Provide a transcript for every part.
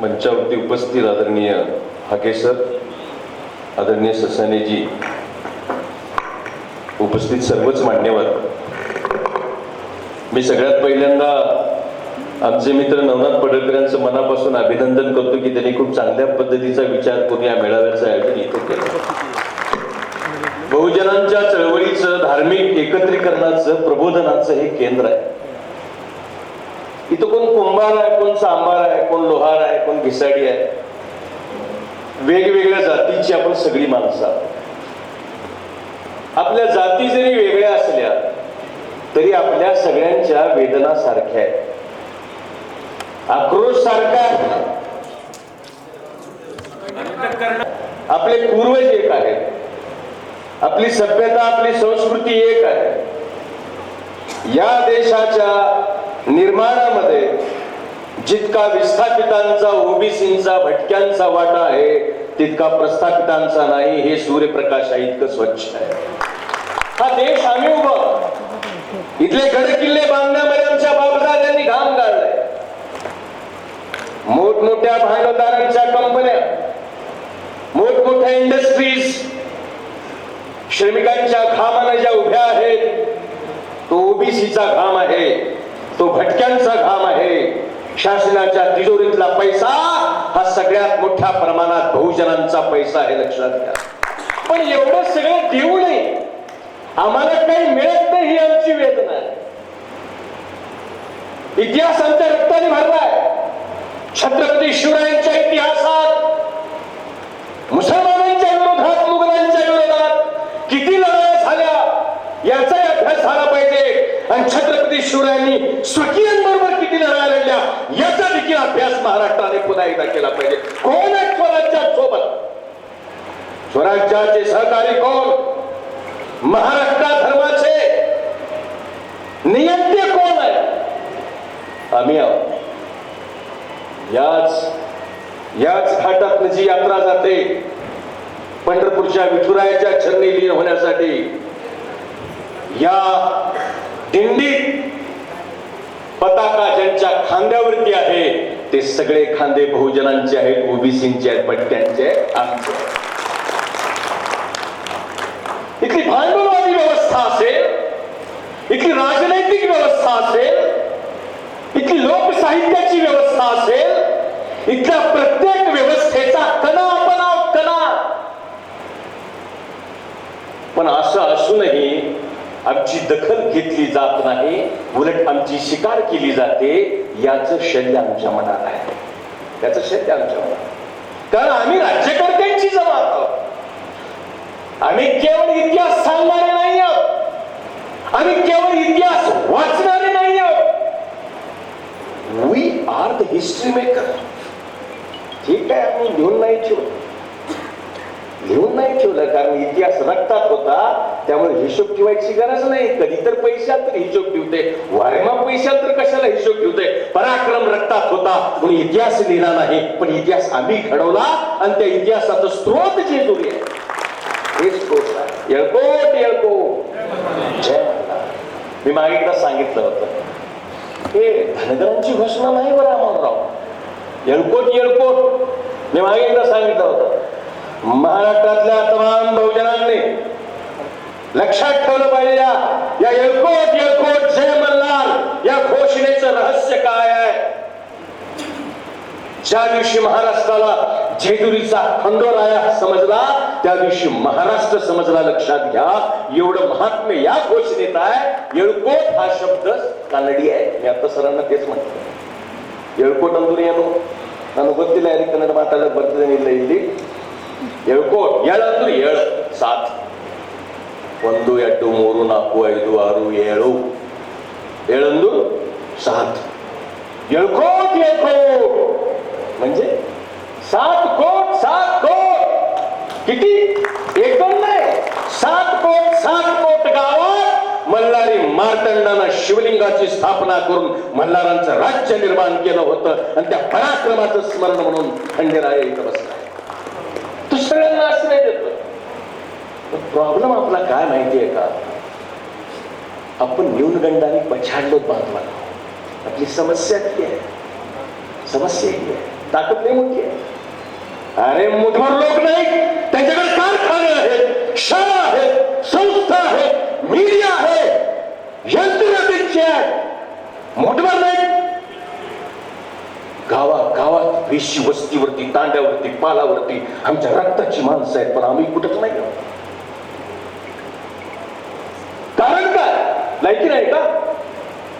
मंचावरती उपस्थित आदरणीय हाके सर आदरणीय ससानेजी उपस्थित सर्वच मान्यवर. मी सगळ्यात पहिल्यांदा आमचे मित्र नवनाथ पडळकरांचं मनापासून अभिनंदन करतो की त्यांनी खूप चांगल्या पद्धतीचा विचार करून या मेळाव्याचं आयोजन इथे केलं. बहुजनांच्या चळवळीचं धार्मिक एकत्रीकरणाचं प्रबोधनाचं हे केंद्र आहे. कुंभार आहे कोण सांबार आहे कोण लोहार आहे कोण घिसाडी आहे? वेगवेगळ्या जातीची आपण सगळी माणसं आहोत. आपल्या जाती जरी वेगळ्या असल्या तरी आपल्या सगळ्यांच्या वेदना सारख्या आहेत. आक्रोश सारखा आपले पूर्वज एक आहेत. आपली सभ्यता आपली संस्कृती एक आहे. या देशाच्या निर्माणामध्ये जितका विस्थापितांचा ओबीसींचा भटक्यांचा वाटा आहे तितका प्रस्थापितांचा नाही. हे सूर्यप्रकाशा इतकं स्वच्छ आहे. हा देश आम्ही उभा इथले गड किल्ले बांधण्यामध्ये आमच्या बाबासाहेबांनी घाम गाळलाय. मोठमोठ्या भांडवलदारांच्या कंपन्या मोठमोठ्या इंडस्ट्रीज श्रमिकांच्या घामानं ज्या उभ्या आहेत तो ओबीसीचा घाम आहे तो भटक्यांचा घाम आहे. शासनाच्या तिजोरीतला पैसा हा सगळ्यात मोठ्या प्रमाणात बहुजनांचा पैसा आहे लक्षात घ्या. पण एवढं सगळं देऊ नये. आम्हाला काही मिळत नाही ही आमची वेदना आहे. इतिहास आमच्या रक्ताने भरलाय छत्रपती शिवरायांच्या इतिहासात मुसलमानांच्या विरोधात मुघलांच्या विरोधात किती लढाया झाल्या याचाही अभ्यास झाला पाहिजे. आणि छत्रपती शिवरायांनी स्वकीयांबरोबर लढल्या याचा देखील अभ्यास महाराष्ट्राने पुन्हा एकदा केला पाहिजे. कोण आहे स्वराज्यात सोबत? स्वराज्याचे सहकारी कोण? महाराष्ट्र धर्माचे नियंते कोण आहे आम्ही आहोत. याच याच घाटात जी यात्रा जाते पंढरपूरच्या विठुरायाच्या चरणी लीन होण्यासाठी या दिंडीत पताका ज्यांच्या खांद्यावरती आहे ते सगळे खांदे बहुजनांचे आहेत ओबीसींचे आहेत पट्ट्यांचे आमचे इथली भांडवलवादी व्यवस्था असेल इथली राजनैतिक व्यवस्था असेल इथली लोकसाहित्याची व्यवस्था असेल इथल्या प्रत्येक व्यवस्थेचा कणा आपण कणा. पण असं असूनही आमची दखल घेतली जात नाही उलट आमची शिकार केली जाते याचं शल्य आमच्या मनात आहे. त्याचं शल्य आमच्या मनात कारण आम्ही राज्यकर्त्यांची जमात आहोत. आम्ही केवळ इतिहास सांगणारे नाही आहोत. आम्ही केवळ इतिहास वाचणारे नाही आहोत. We are the history maker ठीक आहे आम्ही लिहून नाही ठेवू ठेवलं कारण इतिहास रक्तात होता त्यामुळे हिशोब ठेवायची गरज नाही. कधी तर पैशात तर हिशोब ठेवते. वारेमा पैशात तर कशाला हिशोब ठेवते? पराक्रम रक्तात होता. म्हणून इतिहास लिहिला नाही. पण इतिहास आम्ही घडवला आणि त्या इतिहासाचं स्रोत जेजुरी आहे. हे स्रोत आहे. येळकोट येळकोट. जय मी मागे एकदा सांगितलं होतं. हे धनगरांची घोषणा नाही बरं अमोलराव. येळकोट येळकोट. मी मागे एकदा सांगितलं होतं. महाराष्ट्रातल्या तमाम बहुजनांनी लक्षात ठेवलं पाहिजे या या येळकोट येळकोट जय मल्हार या घोषणेचं रहस्य काय आहे ज्या दिवशी महाराष्ट्राला जेजुरीचा खंडोराया समजला त्या दिवशी महाराष्ट्र समजला लक्षात घ्या एवढं महात्म्य या घोषणेत आहे येळकोट हा शब्द कानडी आहे मी आता सरांना तेच म्हणतो येळकोट अंदूर ಏನು ನಾನು ಗೊತ್ತಿಲ್ಲ ಯಾರಿಗೆ ಕನ್ನಡ ಮಾತಾಡೋಕೆ ಬರ್ತಿದ್ದೇನಿಲ್ಲ ಇಲ್ಲಿ ಎಳ್ಕೋಟ್ ಏಳಂದ್ರು ಏಳು ಸಾತ್ ಒಂದು ಎರಡು ಮೂರು ನಾಲ್ಕು ಐದು ಆರು ಏಳು ಏಳಂದು सात येळकोट येळकोट म्हणजे सात कोट सात कोट किती एक दोन नाही सात कोट सात कोट गावात मल्हारी मार्तंडानं शिवलिंगाची स्थापना करून मल्हारांचं राज्य निर्माण केलं होतं आणि त्या पराक्रमाचं स्मरण म्हणून खंडेराय इथं बसला दुसऱ्यांना आश्रय देतो. प्रॉब्लेम आपला काय माहितीये का? आपण न्यूनगंडाने पछाडलो बांधवाला. आपली समस्या किती आहे. समस्या ही आहे. ताकद नाही मोठी आहे. अरे मुठभर लोक नाही त्यांच्याकडे कारखाने आहेत शाळा आहेत संस्था आहेत मीडिया आहे यंत्र आहेत. मोठभर नाही. गावात गावात वेशी वस्तीवरती तांड्यावरती पालावरती आमच्या रक्ताची माणसं आहेत पण आम्ही कुठंच नाही कारण काय? लायकी नाही का?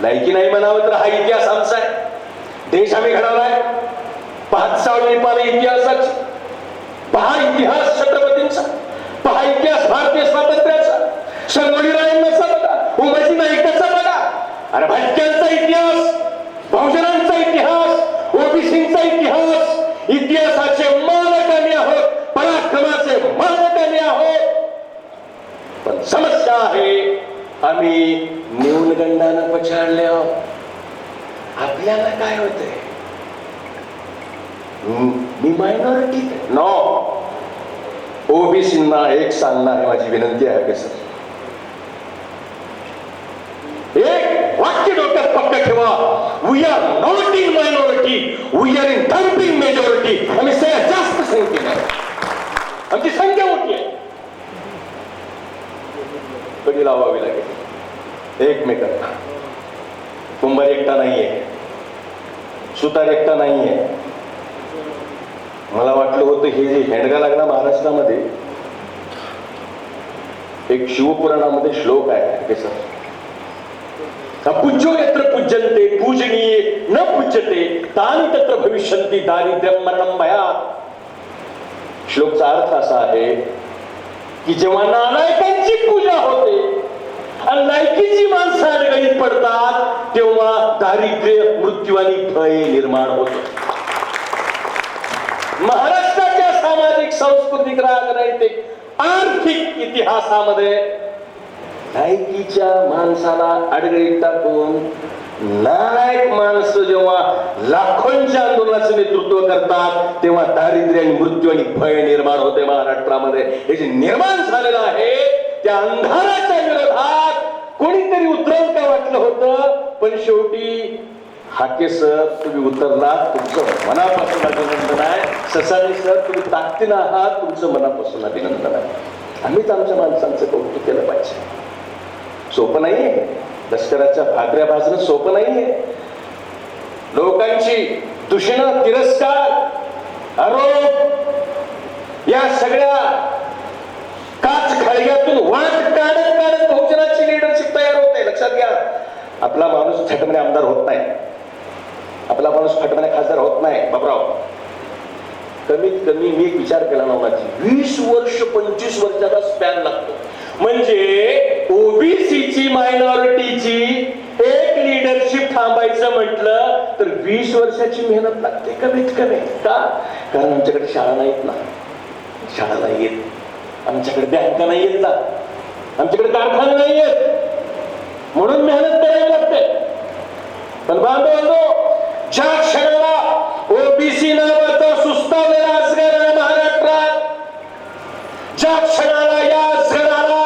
लायकी नाही म्हणावं तर हा इतिहास आमचा आहे. देश आम्ही घडवलाय पाच सावळी पाला इतिहासाच. पहा इतिहास छत्रपतींचा. पहा इतिहास भारतीय स्वातंत्र्याचा. संगोली रायांचा बघा उमाजी नाईकाचा बघा. अरे भटक्यांचा इतिहास बहुजनांचा इतिहास ओबीसींचा इतिहास इतिहासाचे मालक आम्ही आहोत पराक्रमाचे मालक आम्ही आहोत पण समस्या आहे आम्ही न्यूनगंडानं पछाडले आहोत. आपल्याला काय होतंय? मी मायनॉरिटी नो ओबीसींना एक सांगणार आहे माझी विनंती आहे की सर. एक वाक्य डोक्यात पक्क ठेवा. We are not in minority we are in thumping majority आम्ही सगळ्यात जास्त संख्येने आमची संख्या मोठी आहे. कधी लावावी लागेल. एकमेकांना कुंभार एकटा नाहीये. सुतार एकटा नाहीये. मला वाटलं होतं हे जे हेंडगा लागला महाराष्ट्रामध्ये एक शिवपुराणामध्ये श्लोक आहे हे सर. पूज्यो यत्र पूज्यन्ते पूजनीय न पूज्यते तानी तत्र भविष्यन्ति दारिद्र्यम मरणम भयात. श्लोकचा अर्थ असा आहे की जेव्हा नालायकांची पूजा करतात तेव्हा दारिद्र्य मृत्यू आणि भय निर्माण होत. महाराष्ट्राच्या सामाजिक सांस्कृतिक राजनैतिक आर्थिक इतिहासामध्ये नायकीच्या माणसाला अडगळीत टाकून नालायक माणसं जेव्हा लाखोंच्या आंदोलनाचं नेतृत्व करतात तेव्हा दारिद्र्य आणि मृत्यू आणि भय निर्माण होते महाराष्ट्रामध्ये. हे जे निर्माण झालेलं आहे त्या अंधाराच्या विरोधात कोणीतरी उतरल का वाटलं होतं पण शेवटी हाके सर तुम्ही उतरलात तुमचं मनापासून अभिनंदन आहे. ससाणे सर तुम्ही ताकदीनं आहात तुमचं मनापासून अभिनंदन आहे. आम्हीच आमच्या माणसांचं कौतुक केलं पाहिजे. सोपं नाहीये. लष्कराच्या भाकऱ्या भाजणं सोपं नाहीये. लोकांची दूषणं तिरस्कार आरोप या सगळ्या काच खळग्यातून वाट काढत काढत बहुजनाची लिडरशिप तयार होते लक्षात घ्या. आपला माणूस झटमने आमदार होत नाही. आपला माणूस फटमने खासदार होत नाही बाबराव. कमीत कमी मी एक विचार केला नवनाची वीस वर्ष पंचवीस वर्षाचा स्पॅन लागतो. म्हणजे ओबीसीची मायनॉरिटीची एक लिडरशिप थांबायचं म्हटलं तर वीस वर्षाची मेहनत लागते कमीत कमी. का? कारण आमच्याकडे शाळा नाहीत ना. शाळा नाही येत. आमच्याकडे बँका नाही येत ना. आमच्याकडे कारखाने नाही येत. म्हणून मेहनत करावी लागते. पण बांधवांनो ज्या क्षणाला ओबीसी नावाचा सुस्तावलेला असणार आहे महाराष्ट्रात ज्या क्षणाला या अजगराला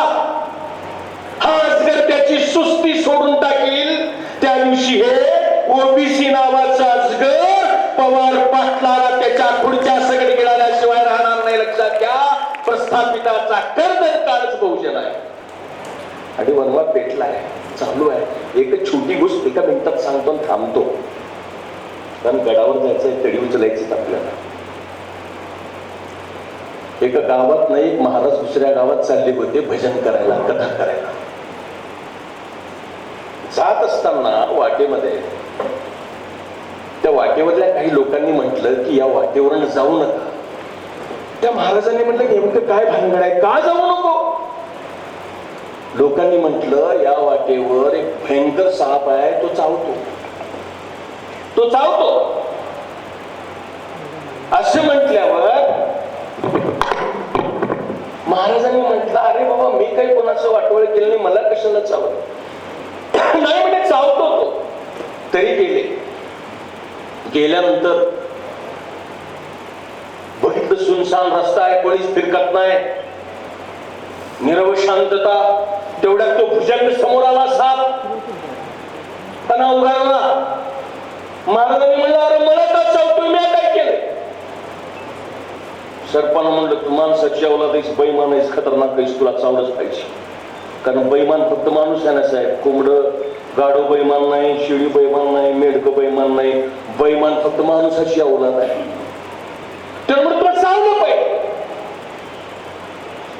हा असगर त्याची सुस्ती सोडून टाकेल त्या दिवशी हे ओबीसी नावाचा असगर पवार पाटलाला त्याच्या पुढच्या सगळी गिळाल्याशिवाय राहणार नाही. लक्षात घ्या प्रस्थापिताचा कर्दनकारच बहुजन आहे. आणि वनवा पेटलाय चालू आहे. एक छोटी गोष्ट एका मिनिटात सांगतो आणि थांबतो. कारण गडावर जायचंय तडी उचलायची आपल्याला. एका गावात नाही एक महाराज दुसऱ्या गावात चालले होते भजन करायला कथा करायला. जात असताना वाटेमध्ये त्या वाटेवरल्या काही लोकांनी म्हटलं की या वाटेवरून जाऊ नका. त्या महाराजांनी म्हटलं नेमकं काय भानगड आहे? का जाऊ नको? लोकांनी म्हटलं या वाटेवर एक भयंकर साप आहे तो चावतो. तो चावतो. असं म्हटल्यावर महाराजांनी म्हटलं अरे बाबा मी काही कोणाचं वाटवळ केलं नाही मला कशाला चावत नाही म्हणजे चावतो तो. तरी गेले. गेल्यानंतर बघितलं सुनसान रस्ता आहे कोणीच फिरकत नाही. निरव शांतता तेवढ्यात तो भुजंग समोर आला साप. त्यांना उघडला महाराजांनी म्हणलं अरे मला का चावतोय मी काय केलं? सरपण म्हणलं तू माणसाची अवलाद आहेस बैमान आहेस खतरनाक आहेस तुला चावलंच पाहिजे. कारण बैमान फक्त माणूस आहे ना साहेब. कोंबड गाडो बैमान नाही शिळी बैमान नाही मेढक बैमान नाही. बैमान फक्त माणसाची अवलाद आहे तर म्हणून तुला चावलं पाहिजे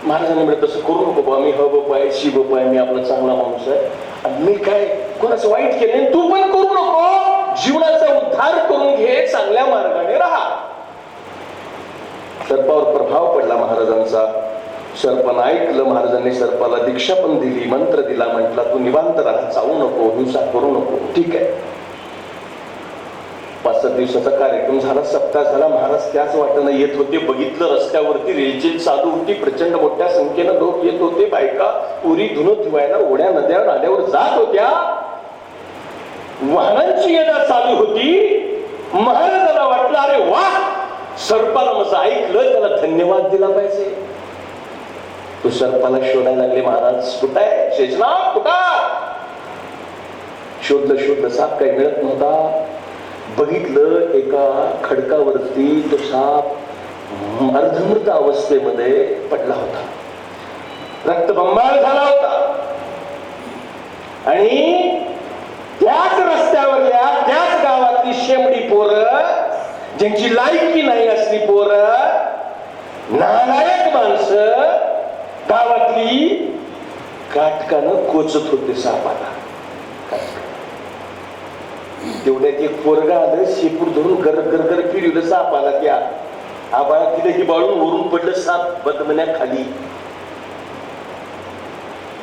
महाराजांनी म्हणजे तसं करू नको बा मी ह बाप आहे शी बाप आहे मी आपला चांगला माणूस आहे आणि मी काय कोणाचं वाईट केलं तू पण करू नको जीवनाचा उद्धार करून घे चांगल्या मार्गाने राहा सर्पावर प्रभाव पडला महाराजांचा सर्पानं ऐकलं महाराजांनी सर्पाला दीक्षा पण दिली मंत्र दिला म्हटला तू निवांत राहा जाऊ नको हिंसा करू नको ठीक आहे दिवसाचा कार्यक्रम झाला सप्ताह झाला. महाराज त्याच वाटेनं येत होते बघितलं रस्त्यावरती रेलचेल चालू होती प्रचंड मोठ्या संख्येनं लोक येत होते. बायका पुरी धुनं धुवायला ओढ्या नद्या नाल्यावर जात होत्या. वाहनांची येणं चालू होती. महाराजाला वाटलं अरे वा सर्पाला माझं ऐकलं त्याला धन्यवाद दिला पाहिजे. तो सर्पाला शोधायला लागले महाराज कुठाय आहे? शेषनाथ कुठं? शोधलं शोधलं साप काही मिळत नव्हता. बघितलं एका खडकावरती तो साप अर्धमृत अवस्थेमध्ये पडला होता. रक्तबंबाळ झाला होता. आणि त्याच रस्त्यावरल्या त्याच गावातली शेमडी पोरं ज्यांची लायकी नाही असली पोरं नालायक माणसं गावातली काटकानं कोचत होते सापाला. तेवढ्यात एक पोरगा आलं शेपूर धरून गर गर गर फिरवलं सापाला त्या. आबाळा तिथे हिबाळून वरून पडलं साप बदमण्या खाली.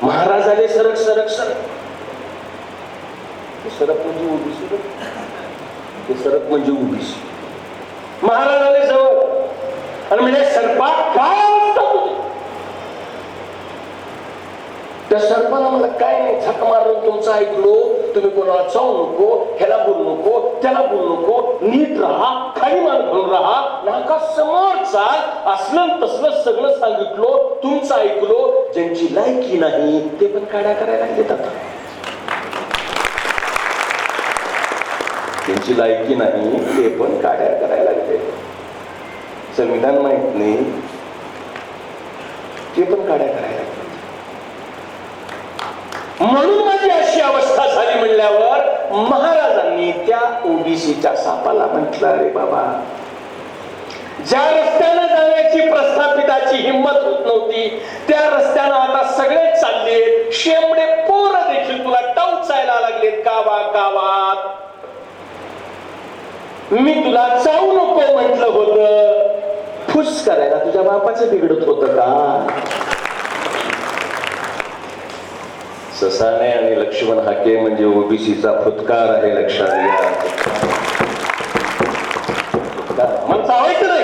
महाराज आले सरक सरक. सरक सरक म्हणजे ओबीसी ते सरक म्हणजे ओबीसी महाराज आले जवळ. आणि म्हणजे सरपात काय अवस्था तुझी? त्या सर्पाला मला काय नाही झक मारून तुमचं ऐकलो. तुम्ही कोणाला जाऊ नको ह्याला बोलू नको त्याला बोलू नको नीट राहा खाली मान घालून राहा. नाका समोर चाल असलं तसलं सगळं सांगितलो तुमचं ऐकलो ज्यांची लायकी नाही ते पण काड्या करायला लागलेत आता. त्यांची लायकी नाही ते पण काड्या करायला लागले संविधान माहीत नाही ते पण काड्या करायला लागले म्हणून माझी अशी अवस्था झाली म्हणल्यावर महाराजांनी त्या ओबीसीच्या सापाला म्हटलं अरे बाबा ज्या रस्त्यानं जाण्याची प्रस्थापिताची हिंमत होत नव्हती त्या रस्त्यानं आता सगळे चालले शेमडे पोर देखील तुला टवचायला लागलेत. गावा गावात. मी तुला चावू नको म्हटलं होतं. फुस करायला तुझ्या बापाचं बिघडत होतं का? ससाने आणि लक्ष्मण हाके म्हणजे ओबीसीचा फुतकार आहे लक्षात घ्या. चावायचं नाही.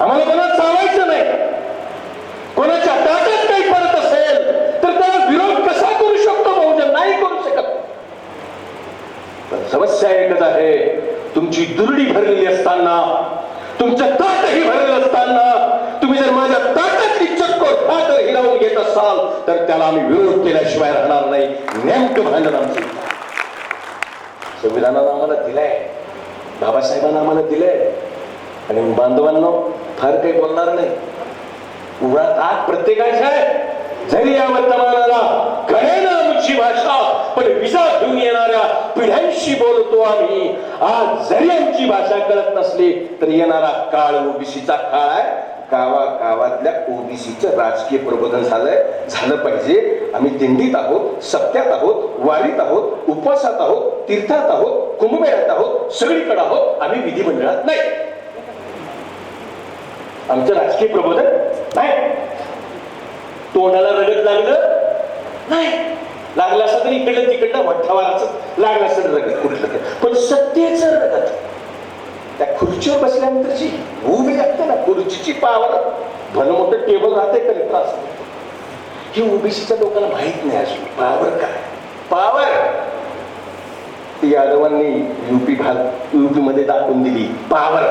आम्हाला चावायचं नाही. कोणाच्या ताटात काही असेल तर त्याला विरोध कसा करू शकतो बहुजन? नाही करू शकत. पण समस्या एकच आहे तुमची दुर्डी भरलेली असताना तुमचं ताटही भरलेलं असताना तुम्ही जर माझ्या ताटात चक्क हिरावून घेत असाल तर त्याला आम्ही विरोध केल्याशिवाय राहणार नाही. नेमकं भांडण आमचं. संविधानानं आम्हाला दिलंय. बाबासाहेबांना आम्हाला दिलंय. आणि बांधवांना फार काही बोलणार नाही. उघडात आज प्रत्येकाच्या आहे. जरी या वर्तमानाला कळेना आमची भाषा पण विजा घेऊन येणाऱ्या पिढ्यांशी बोलतो आम्ही. आज जरी आमची भाषा कळत नसली तर येणारा काळ ओबीसीचा काळ आहे. गावा गावातल्या ओबीसीचं राजकीय प्रबोधन झालंय. झालं पाहिजे. आम्ही दिंडीत आहोत सत्यात आहोत वारीत आहोत उपवासात आहोत तीर्थात आहोत कुंभमेळ्यात आहोत सगळीकडे आहोत. आम्ही विधिमंडळात नाही. आमचं राजकीय प्रबोधन नाही. तोंडाला रगत लागलं? नाही. लागलं असं तरी इकडलं तिकडलं वठ्ठावाराच लागलं असं रगत कुठलं पण सत्तेचं रगत. खुर्चीवर बसल्यानंतरची उभी लागते ना खुर्चीची पावर भलं मोठं टेबल राहते कधी त्रास ही ओबीसीच्या लोकांना माहीत नाही अजून. पावर काय? पावर! यादवांनी युपी भाग युपी मध्ये दाखवून दिली. पावर!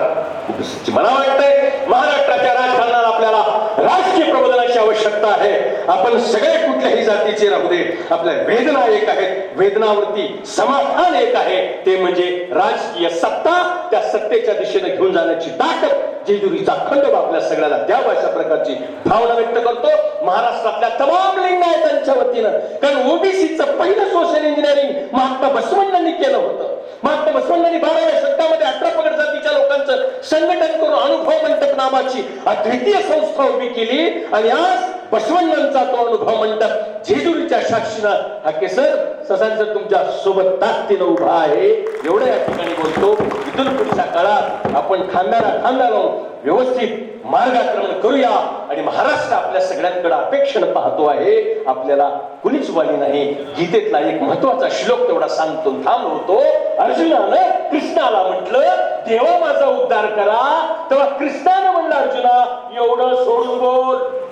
ओबीसीची मला वाटतंय महाराष्ट्राच्या राजकारणाला आपल्याला राजकीय प्रबोधनाची आवश्यकता आहे आपण सगळे कुठल्याही जातीचे राहू दे. आपल्या वेदना एक आहेत वेदनावरती समाधान एक आहे. ते म्हणजे राजकीय सत्ता त्या सत्तेच्या दिशेने घेऊन जाण्याची ताकद जेजुरीचा खंडोबा आपल्या सगळ्याला द्यावा अशा प्रकारची भावना व्यक्त करतो. महाराष्ट्रातल्या तमाम लिंगायतांच्या वतीनं. कारण ओबीसीचं पहिलं सोशल इंजिनिअरिंग महात्मा बसवण्णांनी केलं होतं. महात्मा बसवण्णांनी बाराव्या शतकामध्ये अठरा पगड जातीच्या लोकांचं संघटन करून अनुभव मंडप नावाची अद्वितीय संस्था उभी केली. आणि आज बसवण्णांचा तो अनुभव म्हणतात. जेजुरीच्या साक्षीनं हा केसर ससांचं तुमच्यासोबत ताकदीनं उभा आहे. एवढं या ठिकाणी बोलतो. इथून पुढच्या काळात आपण खांद्याला खांदा लावून व्यवस्थित मार्गाक्रमण करूया आणि महाराष्ट्र आपल्या सगळ्यांकडे अपेक्षेनं पाहतो आहे. आपल्याला कुणीच वाली नाही. गीतेतला एक महत्त्वाचा श्लोक तेवढा सांगतो थांब होतो. अर्जुनानं कृष्णाला म्हटलं देवा माझा उद्धार करा. तेव्हा कृष्णानं म्हणलं अर्जुना एवढं सोडून बोल.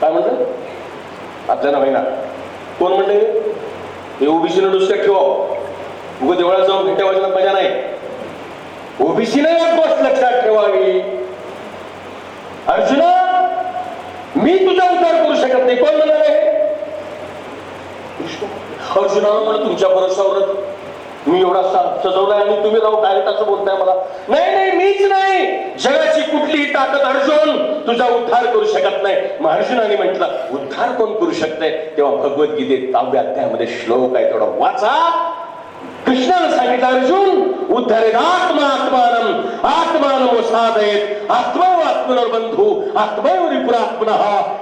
काय म्हणलं आपल्याला महिना कोण म्हणले हे ओबीसी नुसतं ठेवा उगं देवळात जाऊन भेट्या वाजवण्यात मजा नाही. ओबीसीने एक गोष्ट लक्षात ठेवावी. अर्जुना मी तुझा उद्धार करू शकत नाही. कोण म्हणाले? अर्जुना म्हणून तुमच्या भरोशावर मी एवढा सा- सजवलाय आणि तुम्ही राहू डायरेक्ट असं बोलताय मला. नाही नाही मीच नाही. जगाची कुठलीही ताकद अर्जुन तुझा उद्धार करू शकत नाही. मग म्हटलं उद्धार कोण करू शकतंय? तेव्हा भगवद्गीतेत काव्य अध्यायामध्ये श्लोक आहे तेवढा वाचा. कृष्णानं सांगितलं अर्जुन उद्धरेत आत्मा आत्मानम साधयेत साधयत आत्मा आत्मनर्बंधू आत्मैव रिपुरात्मन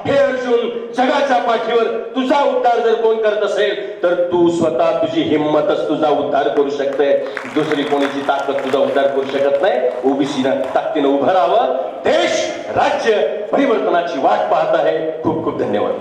हे अर्जुन जगाच्या पाठीवर तुझा उद्धार जर कोण करत असेल तर तू स्वतः तुझी हिंमतच तुझा उद्धार करू शकते. दुसरी कोणीची ताकद तुझा उद्धार करू शकत नाही? ओबीसीनं ताकदीनं उभं राहावं. देश राज्य परिवर्तनाची वाट पाहत आहे. खूप खूप धन्यवाद.